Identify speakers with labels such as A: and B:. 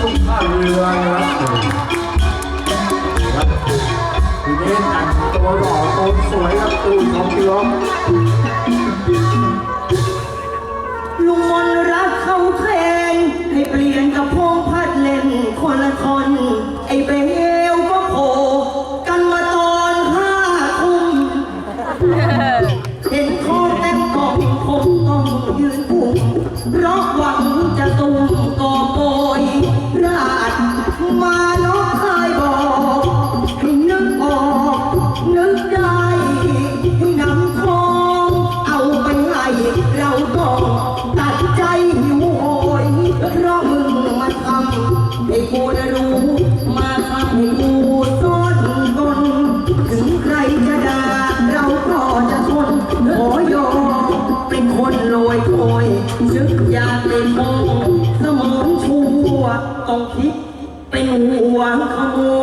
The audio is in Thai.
A: ทุกท่าเรือนะครับครับทีนี้แต่งตัวหล่อตัวสวยครับตูนของพี่ล้อม
B: ลุงมนรักเขาแทงให้เปลี่ยนกับพงพัดเล่นคนละคน ไอ้เบลก็โผล่กันมาตอนห้าทุ่ม ใจหิวโหยเพราะมึงมาทำให้กูได้รู้ มาทำให้กูซ่อนตนถึงใครจะด่าเราก็จะทนขอยอมเป็นคนลอยคอยนึกอยากเป็นมงสมองชั่วต้องคิดเป็นหัวขโมย